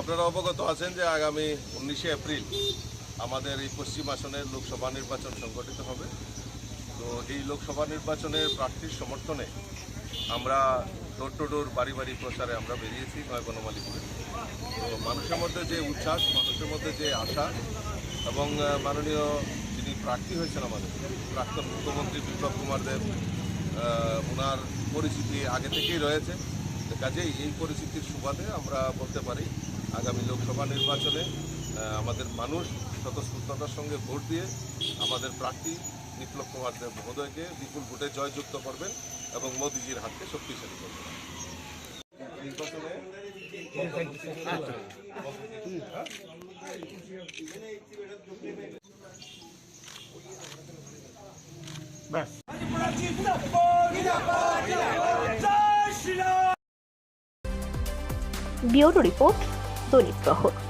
আপনারা অবগত আছেন যে আগামী উনিশে এপ্রিল আমাদের এই পশ্চিম আসনের লোকসভা নির্বাচন সংগঠিত হবে। তো এই লোকসভা নির্বাচনের প্রার্থীর সমর্থনে আমরা ডোর টু ডোর বাড়ি বাড়ি প্রচারে আমরা বেরিয়েছি নয় বনমালিপুরে। তো মানুষের মধ্যে যে উচ্ছ্বাস, মানুষের মধ্যে যে আশা এবং মাননীয় প্রার্থী হয়েছেন আমাদের। প্রাক্তন মুখ্যমন্ত্রী বিপ্লব কুমার দেব ওনার পরিচিতি আগে থেকেই রয়েছে। কাজেই এই পরিস্থিতির সুবাদে আমরা বলতে পারি, আগামী লোকসভা নির্বাচনে আমাদের মানুষ স্বতঃস্ফূর্ততার সঙ্গে ভোট দিয়ে আমাদের প্রার্থী বিপ্লব কুমার দেব মহোদয়কে বিপুল ভোটে জয়যুক্ত করবেন এবং মোদিজির হাতকে শক্তিশালী করবেন। নির্বাচনে ব্যুরো রিপোর্ট দৈনিক প্রহর।